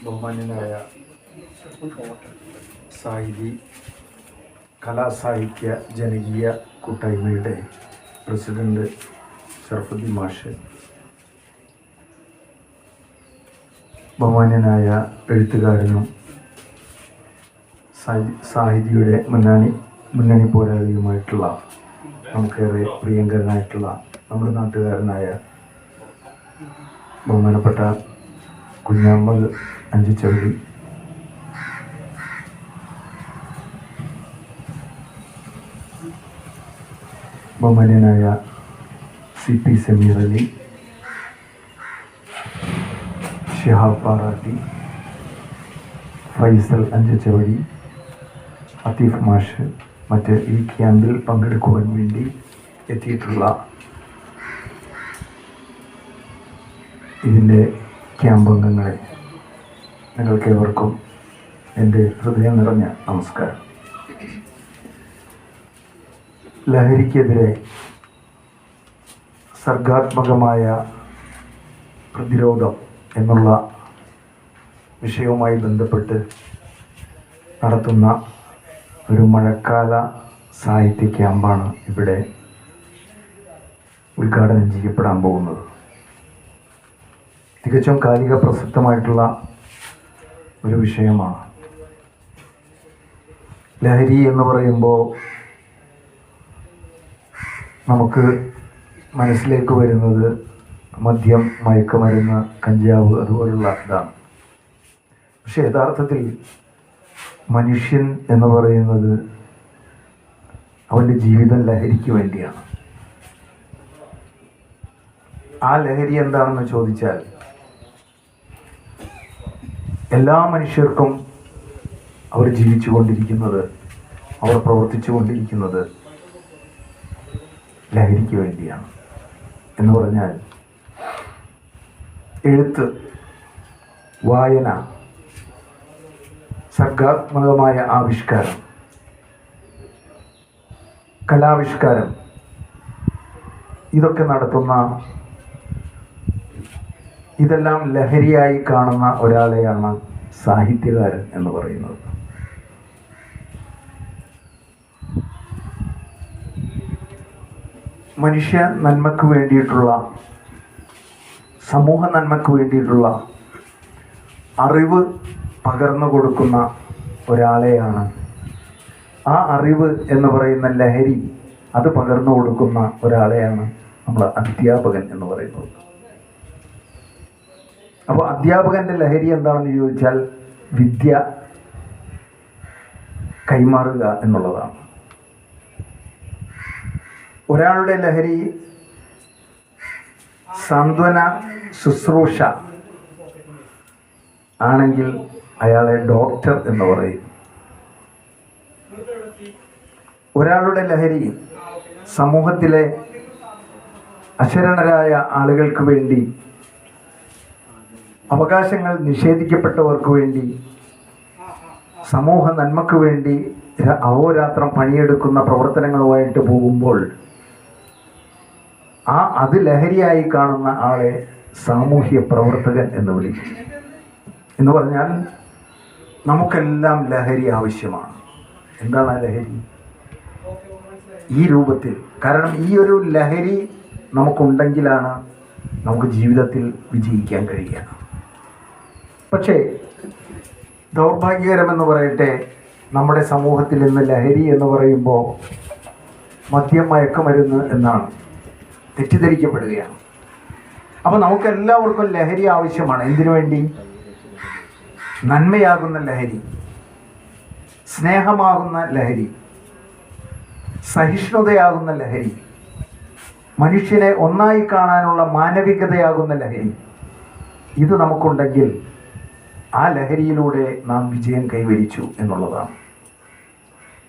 ബഹുമാന്യനായ സാഹിതി കലാസാഹിത്യ ജനകീയ കൂട്ടായ്മയുടെ പ്രസിഡന്റ് ഷറഫുദ്ദീൻ മാഷ് ബഹുമാന്യനായ എഴുത്തുകാരനും സാഹി- സാഹിതിയുടെ മുന്നണി മുന്നണി പോരാളിയുമായിട്ടുള്ള നമുക്കേറെ പ്രിയങ്കരനായിട്ടുള്ള നമ്മുടെ നാട്ടുകാരനായ ബഹുമാനപ്പെട്ട കുഞ്ഞാമ്പൽ അഞ്ചിച്ചവടി ബഹുമാന്യനായ സി പി സമീർ അലി ഷിഹാബ് പാറാട്ടി ഫൈസൽ അഞ്ചച്ചവടി അതീഫ് മാഷ് മറ്റ് ഈ ക്യാമ്പിൽ പങ്കെടുക്കുവാൻ വേണ്ടി എത്തിയിട്ടുള്ള ഇതിന്റെ ക്യാമ്പ് അംഗങ്ങളെ നിങ്ങൾക്കേവർക്കും എന്റെ ഹൃദയം നിറഞ്ഞ നമസ്കാരം. ലഹരിക്കെതിരെ സർഗാത്മകമായ പ്രതിരോധം എന്നുള്ള വിഷയവുമായി ബന്ധപ്പെട്ട് നടത്തുന്ന ഒരു മഴക്കാല സാഹിത്യ ക്യാമ്പാണ് ഇവിടെ ഉദ്ഘാടനം ചെയ്യപ്പെടാൻ പോകുന്നത്. തികച്ചും കാലിക പ്രസക്തമായിട്ടുള്ള ഒരു വിഷയമാണ്. ലഹരി എന്ന് പറയുമ്പോൾ നമുക്ക് മനസ്സിലേക്ക് വരുന്നത് മദ്യം മയക്കുമരുന്ന് കഞ്ചാവ് അതുപോലുള്ള ഇതാണ്. പക്ഷെ യഥാർത്ഥത്തിൽ മനുഷ്യൻ എന്ന് പറയുന്നത് അവന്റെ ജീവിതം ലഹരിക്ക് വേണ്ടിയാണ്. ആ ലഹരി എന്താണെന്ന് ചോദിച്ചാൽ എല്ലാ മനുഷ്യർക്കും അവർ ജീവിച്ചു കൊണ്ടിരിക്കുന്നത് അവർ പ്രവർത്തിച്ചു കൊണ്ടിരിക്കുന്നത് ലഹരിക്ക് വേണ്ടിയാണ്. എന്ന് പറഞ്ഞാൽ എഴുത്ത് വായന സർഗാത്മകമായ ആവിഷ്കാരം കലാവിഷ്കാരം ഇതൊക്കെ നടത്തുന്ന ഇതെല്ലാം ലഹരിയായി കാണുന്ന ഒരാളെയാണ് സാഹിത്യകാരൻ എന്ന് പറയുന്നത്. മനുഷ്യ നന്മക്ക് വേണ്ടിയിട്ടുള്ള സമൂഹ നന്മക്ക് വേണ്ടിയിട്ടുള്ള അറിവ് പകർന്നു കൊടുക്കുന്ന ഒരാളെയാണ്. ആ അറിവ് എന്ന് പറയുന്ന ലഹരി അത് പകർന്നു കൊടുക്കുന്ന ഒരാളെയാണ് നമ്മൾ അധ്യാപകൻ എന്ന് പറയുന്നത്. അപ്പോൾ അധ്യാപകന്റെ ലഹരി എന്താണെന്ന് ചോദിച്ചാൽ വിദ്യ കൈമാറുക എന്നുള്ളതാണ്. ഒരാളുടെ ലഹരി സാന്ത്വന ശുശ്രൂഷ ആണെങ്കിൽ അയാളെ ഡോക്ടർ എന്ന് പറയും. ഒരാളുടെ ലഹരി സമൂഹത്തിലെ അശരണരായ ആളുകൾക്ക് വേണ്ടി അവകാശങ്ങൾ നിഷേധിക്കപ്പെട്ടവർക്ക് വേണ്ടി സമൂഹ നന്മക്ക് വേണ്ടി അഹോരാത്രം പണിയെടുക്കുന്ന പ്രവർത്തനങ്ങളുമായിട്ട് പോകുമ്പോൾ ആ അത് ലഹരിയായി കാണുന്ന ആളെ സാമൂഹ്യ പ്രവർത്തകൻ എന്ന് വിളിക്കും. എന്ന് പറഞ്ഞാൽ നമുക്കെല്ലാം ലഹരി ആവശ്യമാണ്. എന്താണ് ആ ലഹരി? ഈ രൂപത്തിൽ. കാരണം ഈ ഒരു ലഹരി നമുക്കുണ്ടെങ്കിലാണ് നമുക്ക് ജീവിതത്തിൽ വിജയിക്കാൻ കഴിയുക. പക്ഷേ ദൗർഭാഗ്യകരമെന്ന് പറയട്ടെ നമ്മുടെ സമൂഹത്തിൽ ഇന്ന് ലഹരി എന്ന് പറയുമ്പോൾ മദ്യം മയക്കുമരുന്ന് എന്നാണ്. തെറ്റിദ്ധരിക്കപ്പെടുകയാണ്. അപ്പോൾ നമുക്കെല്ലാവർക്കും ലഹരി ആവശ്യമാണ്. എന്തിനു വേണ്ടി? നന്മയാകുന്ന ലഹരി. സ്നേഹമാകുന്ന ലഹരി. സഹിഷ്ണുതയാകുന്ന ലഹരി. മനുഷ്യനെ ഒന്നായി കാണാനുള്ള മാനവികതയാകുന്ന ലഹരി. ഇത് നമുക്കുണ്ടെങ്കിൽ ആ ലഹരിയിലൂടെ നാം വിജയം കൈവരിച്ചു എന്നുള്ളതാണ്.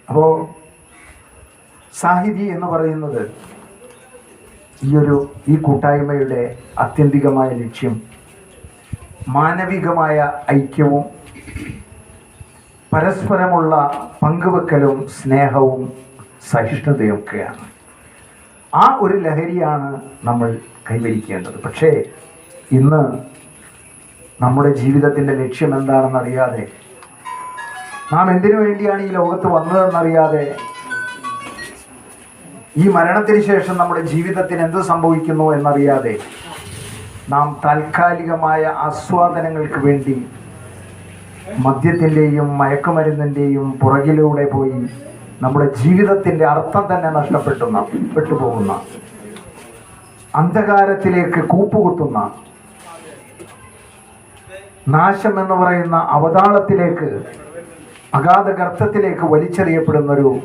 അപ്പോൾ സാഹിതി എന്ന് പറയുന്നത് ഈ ഒരു ഈ കൂട്ടായ്മയുടെ ആത്യന്തികമായ ലക്ഷ്യം മാനവികമായ ഐക്യവും പരസ്പരമുള്ള പങ്കുവെക്കലും സ്നേഹവും സഹിഷ്ണുതയൊക്കെയാണ്. ആ ഒരു ലഹരിയാണ് നമ്മൾ കൈവരിക്കേണ്ടത്. പക്ഷേ ഇന്ന് നമ്മുടെ ജീവിതത്തിന്റെ ലക്ഷ്യം എന്താണെന്നറിയാതെ നാം എന്തിനു വേണ്ടിയാണ് ഈ ലോകത്ത് വന്നതെന്നറിയാതെ ഈ മരണത്തിന് ശേഷം നമ്മുടെ ജീവിതത്തിന് എന്ത് സംഭവിക്കുന്നു എന്നറിയാതെ നാം താൽക്കാലികമായ ആസ്വാദനങ്ങൾക്ക് വേണ്ടി മദ്യത്തിന്റെയും മയക്കുമരുന്നിന്റെയും പുറകിലൂടെ പോയി നമ്മുടെ ജീവിതത്തിന്റെ അർത്ഥം തന്നെ നഷ്ടപ്പെട്ടുന്ന പെട്ടുപോകുന്ന അന്ധകാരത്തിലേക്ക് കൂപ്പുകുത്തുന്ന നാശം എന്ന് പറയുന്ന അവതാളത്തിലേക്ക് അഗാധ ഗർത്തത്തിലേക്ക് വലിച്ചെറിയപ്പെടുന്നൊരു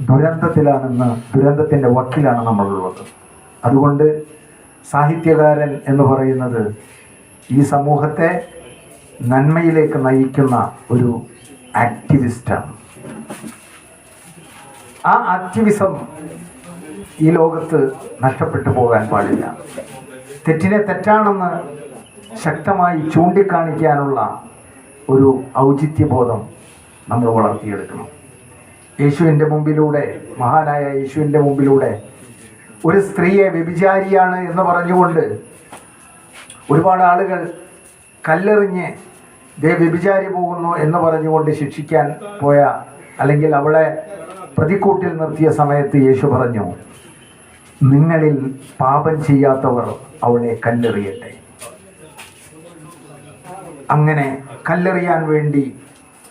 ദുരന്തത്തിലാണെന്ന് ദുരന്തത്തിന്റെ വക്കിലാണ് നമ്മളുള്ളത്. അതുകൊണ്ട് സാഹിത്യകാരൻ എന്ന് പറയുന്നത് ഈ സമൂഹത്തെ നന്മയിലേക്ക് നയിക്കുന്ന ഒരു ആക്ടിവിസ്റ്റാണ്. ആ ആക്ടിവിസം ഈ ലോകത്ത് നഷ്ടപ്പെട്ടു പോകാൻ പാടില്ല. തെറ്റിനെ തെറ്റാണെന്ന് ശക്തമായി ചൂണ്ടിക്കാണിക്കാനുള്ള ഒരു ഔചിത്യബോധം നമ്മൾ വളർത്തിയെടുക്കണം. യേശുവിന്റെ മുമ്പിലൂടെ മഹാനായ യേശുവിന്റെ മുമ്പിലൂടെ ഒരു സ്ത്രീയെ വ്യഭിചാരിയാണ് എന്ന് പറഞ്ഞുകൊണ്ട് ഒരുപാട് ആളുകൾ കല്ലെറിഞ്ഞ് ദേ വ്യഭിചാരി പോകുന്നു എന്ന് പറഞ്ഞുകൊണ്ട് ശിക്ഷിക്കാൻ പോയ അല്ലെങ്കിൽ അവളെ പ്രതിക്കൂട്ടിൽ നിർത്തിയ സമയത്ത് യേശു പറഞ്ഞു നിങ്ങളിൽ പാപം ചെയ്യാത്തവർ അവളെ കല്ലെറിയട്ടെ. അങ്ങനെ കല്ലെറിയാൻ വേണ്ടി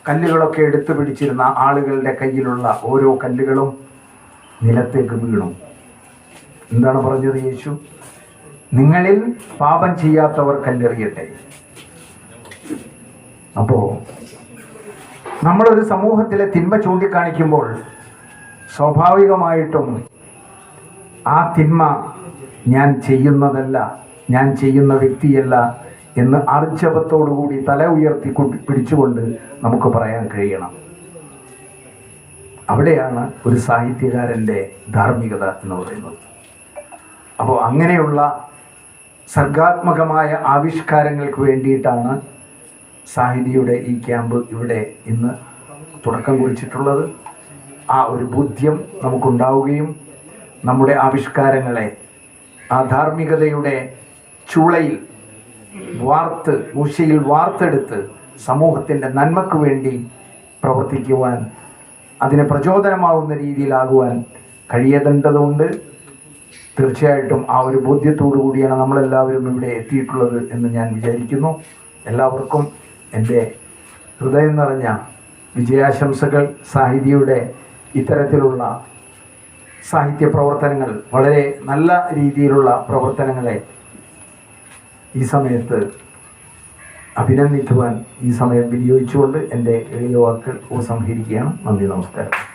കല്ലുകളൊക്കെ എടുത്തു പിടിച്ചിരുന്ന ആളുകളുടെ കയ്യിലുള്ള ഓരോ കല്ലുകളും നിലത്തേക്ക് വീണു. എന്താണ് പറഞ്ഞത് യേശു? നിങ്ങളിൽ പാപം ചെയ്യാത്തവർ കല്ലെറിയട്ടെ. അപ്പോ നമ്മളൊരു സമൂഹത്തിലെ തിന്മ ചൂണ്ടിക്കാണിക്കുമ്പോൾ സ്വാഭാവികമായിട്ടും ആ തിന്മ ഞാൻ ചെയ്യുന്നതല്ല ഞാൻ ചെയ്യുന്ന വ്യക്തിയല്ല എന്ന് ആർജവത്തോടുകൂടി തല ഉയർത്തി പിടിച്ചുകൊണ്ട് നമുക്ക് പറയാൻ കഴിയണം. അവിടെയാണ് ഒരു സാഹിത്യകാരന്റെ ധാർമ്മികത എന്ന് പറയുന്നത്. അപ്പോൾ അങ്ങനെയുള്ള സർഗാത്മകമായ ആവിഷ്കാരങ്ങൾക്ക് വേണ്ടിയിട്ടാണ് സാഹിതിയുടെ ഈ ക്യാമ്പ് ഇവിടെ ഇന്ന് തുടക്കം കുറിച്ചിട്ടുള്ളത്. ആ ഒരു ബോധ്യം നമുക്കുണ്ടാവുകയും നമ്മുടെ ആവിഷ്കാരങ്ങളെ ആ ധാർമ്മികതയുടെ ചൂളയിൽ വാർത്ത് മൂശയിൽ വാർത്തെടുത്ത് സമൂഹത്തിന്റെ നന്മക്ക് വേണ്ടി പ്രവർത്തിക്കുവാൻ അതിന് പ്രചോദനമാവുന്ന രീതിയിലാകുവാൻ കഴിയേണ്ടതുണ്ട്. തീർച്ചയായിട്ടും ആ ഒരു ബോധ്യത്തോടു കൂടിയാണ് നമ്മളെല്ലാവരും ഇവിടെ എത്തിയിട്ടുള്ളത് എന്ന് ഞാൻ വിചാരിക്കുന്നു. എല്ലാവർക്കും എന്റെ ഹൃദയം നിറഞ്ഞ വിജയാശംസകൾ സാഹിതിയുടെ ഇത്തരത്തിലുള്ള സാഹിത്യ പ്രവർത്തനങ്ങൾ വളരെ നല്ല രീതിയിലുള്ള പ്രവർത്തനങ്ങളെ ഈ സമയത്ത് അഭിനന്ദിക്കുവാൻ ഈ സമയം വിനിയോഗിച്ചുകൊണ്ട് എന്റെ എളിയ വാക്കുകൾ ഉപസംഹരിക്കുകയാണ്. നന്ദി നമസ്കാരം.